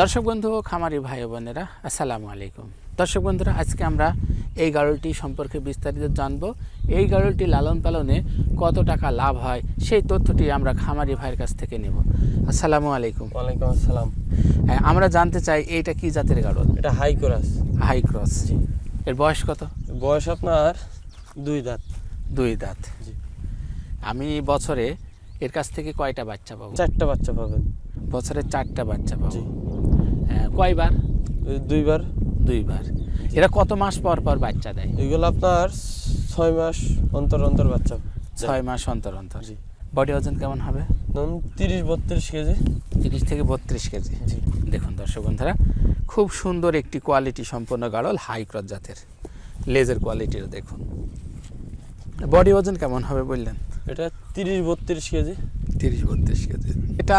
দর্শক বন্ধু খামারি ভাই বোনেরা আসসালামু আলাইকুম। দর্শক বন্ধুরা আজকে আমরা এই গাড়লটি সম্পর্কে বিস্তারিত জানব। এই গাড়লটি লালন পালনে কত টাকা লাভ হয় সেই তথ্যটি আমরা খামারি ভাইয়ের কাছ থেকে নেব। আসসালামু আলাইকুম। ওয়ালাইকুম আসসালাম। হ্যাঁ, আমরা জানতে চাই এইটা কি জাতের গাড়ল এটা হাই কোরাস। High cross. এর বয়স কত? বয়স আপনার দুই দাঁত। দুই দাঁত। জি। আমি বছরে এর কাছ থেকে কয়টা বাচ্চা পাবো? চারটা বাচ্চা পাবেন। বছরে চারটা বাচ্চা পাবো। কয়বার? দুইবার। দুইবার। এরা কত মাস পর পর বাচ্চা দেয়? এগুলো আপনার ছয় মাস অন্তর অন্তর বাচ্চা ছয় মাস অন্তর অন্তর। জি। বডি ওজন কেমন হবে? ধরুন তিরিশ বত্রিশ কেজি। তিরিশ থেকে বত্রিশ কেজি। দেখুন দর্শক বন্ধুরা খুব সুন্দর একটি কোয়ালিটি সম্পন্ন গাড়ল হাই ক্রস জাতের। লেজের কোয়ালিটির দেখুন। বডি ওজন কেমন হবে বললেন? এটা তিরিশ বত্রিশ কেজি। তিরিশ বত্রিশ কেজি। এটা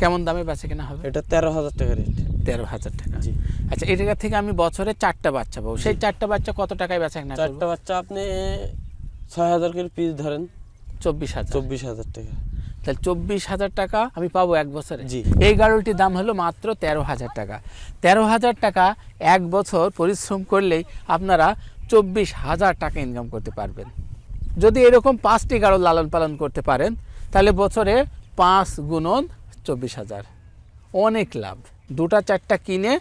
কেমন দামে বেচে কেনা হবে? এটা তেরো হাজার টাকা রেট তেরো হাজার টাকা। জি। আচ্ছা এই জায়গা থেকে আমি বছরে চারটা বাচ্চা পাবো। সেই চারটা বাচ্চা কত টাকায় বেচা কেনা চারটা বাচ্চা আপনি ছয় হাজার করে পিস ধরেন। চব্বিশ হাজার। চব্বিশ হাজার টাকা। তাহলে চব্বিশ হাজার টাকা আমি পাবো এক বছরে। জি। এই গাড়লটির দাম হলো মাত্র তেরো হাজার টাকা। তেরো হাজার টাকা এক বছর পরিশ্রম করলেই আপনারা চব্বিশ হাজার টাকা ইনকাম করতে পারবেন। যদি এরকম পাঁচটি গাড়ল লালন পালন করতে পারেন তাহলে বছরে পাঁচ গুণন চব্বিশ হাজার। অনেক লাভ। দুটা, চারটা কিনে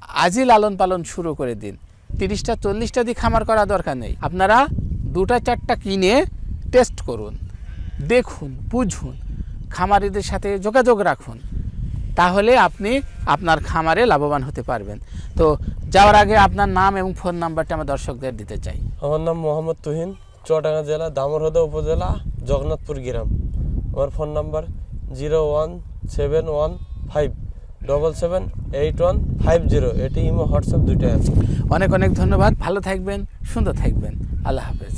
আজই লালন পালন শুরু করে দিন। তিরিশটা, চল্লিশটা দিয়ে খামার করা দরকার নেই। আপনারা দুটা, চারটা কিনে টেস্ট করুন। দেখুন, বুঝুন। খামারিদের সাথে যোগাযোগ রাখুন। তাহলে আপনি আপনার খামারে লাভবান হতে পারবেন। তো যাওয়ার আগে আপনার নাম এবং ফোন নাম্বারটা আমার দর্শকদের দিতে চাই। আমার নাম মোহাম্মদ তুহিন, চুয়াডাঙ্গা জেলা দামরহদা উপজেলা, জগন্নাথপুর গ্রাম। আমার phone number zero one seven one five double seven eight one five zero এটি ইমো, হোয়াটসঅ্যাপ দুইটাই আছে। অনেক অনেক ধন্যবাদ। ভালো থাকবেন, সুন্দর থাকবেন। আল্লাহ হাফেজ।